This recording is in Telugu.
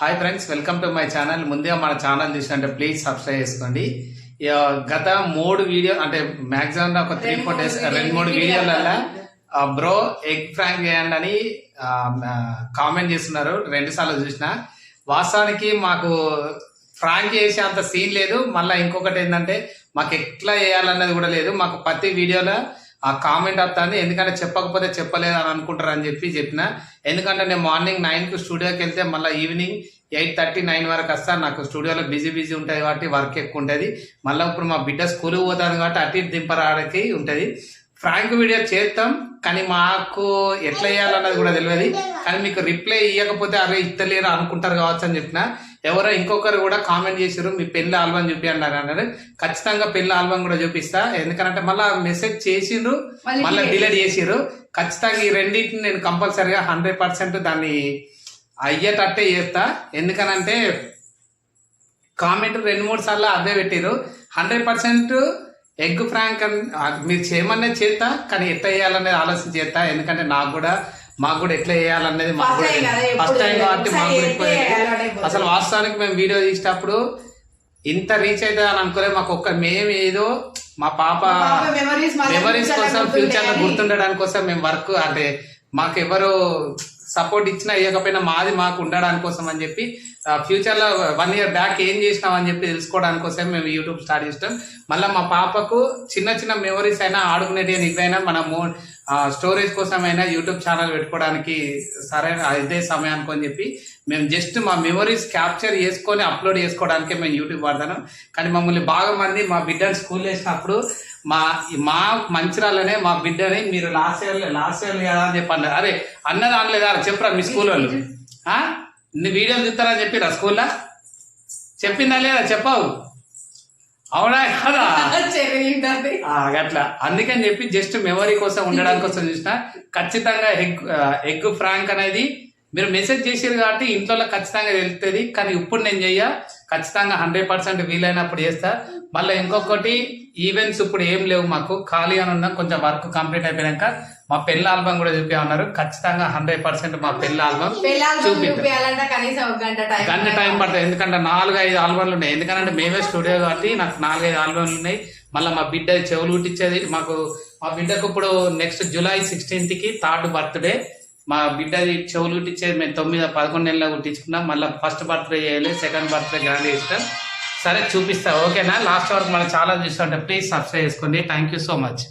Hi friends welcome to my channel ముందుగా మన ఛానల్ చూసినట్టే ప్లీజ్ సబ్స్క్రైబ్ చేసుకోండి. గత మూడు వీడియో అంటే మాక్సిమం ఒక త్రీ ఫోర్ డేస్ రెండు మూడు వీడియోలలో బ్రో ఎగ్ ఫ్రాంక్ చేయండి అని కామెంట్ చేస్తున్నారు. రెండు సార్లు చూసిన. వాస్తవానికి మాకు ఫ్రాంక్ చేసే అంత సీన్ లేదు. మళ్ళీ ఇంకొకటి ఏంటంటే మాకు ఎట్లా చేయాలన్నది కూడా లేదు. మాకు ప్రతి వీడియోలో ఆ కామెంట్ వస్తుంది ఎందుకంటే చెప్పకపోతే చెప్పలేదు అని అనుకుంటారు అని చెప్పి చెప్పిన. ఎందుకంటే నేను మార్నింగ్ నైన్కి స్టూడియోకి వెళ్తే మళ్ళీ ఈవినింగ్ ఎయిట్ థర్టీ నైన్ వరకు వస్తాను నాకు స్టూడియోలో బిజీ బిజీ ఉంటుంది కాబట్టి వర్క్ ఎక్కువ ఉంటుంది. మళ్ళీ ఇప్పుడు మా బిడ్డ స్కూల్ పోతుంది కాబట్టి అటు ఇటు దింపరాడికి ఉంటుంది. ఫ్రాంక్ వీడియో చేస్తాం కానీ మాకు ఎట్లా చేయాలన్నది కూడా తెలియదు. కానీ మీకు రిప్లై ఇవ్వకపోతే అరే ఇస్తలేరు అనుకుంటారు కావచ్చు అని చెప్పిన. ఎవరో ఇంకొకరు కూడా కామెంట్ చేసారు మీ పెళ్ళి ఆల్బమ్ చూపించండి అని అన్నారు ఖచ్చితంగా పెళ్ళి ఆల్బమ్ కూడా చూపిస్తా. ఎందుకంటే మళ్ళీ మెసేజ్ చేసిండ్రు మళ్ళీ డిలీట్ చేసిర్రు. ఖచ్చితంగా ఈ రెండింటిని నేను కంపల్సరిగా హండ్రెడ్ పర్సెంట్ దాన్ని అయ్యేటట్టే చేస్తా. ఎందుకనంటే కామెంట్ రెండు మూడు సార్లు అవే పెట్టిరు హండ్రెడ్ పర్సెంట్ ఎగ్ ఫ్రాంక్ మీరు చేయమనేది చేస్తా కానీ ఎట్లా చేయాలనేది ఆలోచన చేస్తా. ఎందుకంటే నాకు కూడా మాకు కూడా ఎట్లా చేయాలనేది మాకు ఫస్ట్ టైం కాబట్టి మాకు కూడా ఎక్కువ. అసలు వాస్తవానికి మేము వీడియో తీసేటప్పుడు ఇంత రీచ్ అవుతుంది అని అనుకోలేదు. మాకు ఒక్క మేము ఏదో మా పాప మెమరీస్ కోసం ఫ్యూచర్లో గుర్తుండడానికి కోసం మేము వర్క్ అంటే మాకు ఎవరు సపోర్ట్ ఇచ్చినా ఇవ్వకపోయినా మాది మాకు ఉండడానికి కోసం అని చెప్పి ఫ్యూచర్లో వన్ ఇయర్ బ్యాక్ ఏం చేసినాం అని చెప్పి తెలుసుకోవడానికి కోసం మేము యూట్యూబ్ స్టార్ట్ చేస్తాం మళ్ళీ మా పాపకు చిన్న చిన్న మెమరీస్ అయినా ఆడుకునేటి ఇవైనా మనము స్టోరేజ్ కోసమైనా యూట్యూబ్ ఛానల్ పెట్టుకోవడానికి సరైన ఇదే సమయానికి అని చెప్పి మేము జస్ట్ మా మెమరీస్ క్యాప్చర్ చేసుకొని అప్లోడ్ చేసుకోవడానికే మేము యూట్యూబ్ వాడతాను. కానీ మమ్మల్ని బాగా మంది మా బిడ్డను స్కూల్ వేసినప్పుడు మా మా మంచిరాలనే మా బిడ్డని మీరు లాస్ట్ ఇయర్ లాస్ట్ ఇయర్ కదా అని చెప్పండి అరే అన్నది అనలేదా చెప్పరా మీ స్కూల్ వాళ్ళు ఆ? నీ వీడియోలు చూస్తారని చెప్పిరా స్కూల్లో? చెప్పిందా లేదా చెప్పావు? అవునా కదా? అట్లా. అందుకని చెప్పి జస్ట్ మెమరీ కోసం ఉండడానికి కోసం చూసిన ఖచ్చితంగా ఎగ్ ఎగ్ ఫ్రాంక్ అనేది మీరు మెసేజ్ చేసారు కాబట్టి ఇంట్లో ఖచ్చితంగా తెలుస్తుంది కానీ ఇప్పుడు నేను చెయ్య ఖచ్చితంగా హండ్రెడ్ పర్సెంట్ వీలైనప్పుడు చేస్తా. మళ్ళీ ఇంకొకటి ఈవెంట్స్ ఇప్పుడు ఏం లేవు మాకు. ఖాళీ అని ఉన్నాం కొంచెం వర్క్ కంప్లీట్ అయిపోయాక మా పెళ్ళి ఆల్బమ్ కూడా చూపించమన్నారు ఖచ్చితంగా హండ్రెడ్ పర్సెంట్ మా పెళ్ళి ఆల్బమ్ గంట టైం పడుతుంది. ఎందుకంటే నాలుగు ఐదు ఆల్బమ్లు ఉన్నాయి. ఎందుకంటే మేమే స్టూడియో కాబట్టి నాకు నాలుగైదు ఆల్బమ్లు ఉన్నాయి. మళ్ళీ మా బిడ్డ చెవులు కుట్టించేది మాకు మా బిడ్డకు ఇప్పుడు నెక్స్ట్ జూలై సిక్స్టీన్త్కి థర్డ్ బర్త్డే. మా బిడ్డది చెవులు కుట్టించేది మేము తొమ్మిది పదకొండు నెలల కుట్టించుకున్నాం. మళ్ళీ ఫస్ట్ బర్త్డే చేయాలి సెకండ్ బర్త్డే గ్రాండ్ చేస్తాం సరే చూపిస్తా. ఓకేనా? లాస్ట్ వరకు మనం చాలా చూస్తుంటే ప్లీజ్ సబ్స్క్రైబ్ చేసుకోండి. Thank you so much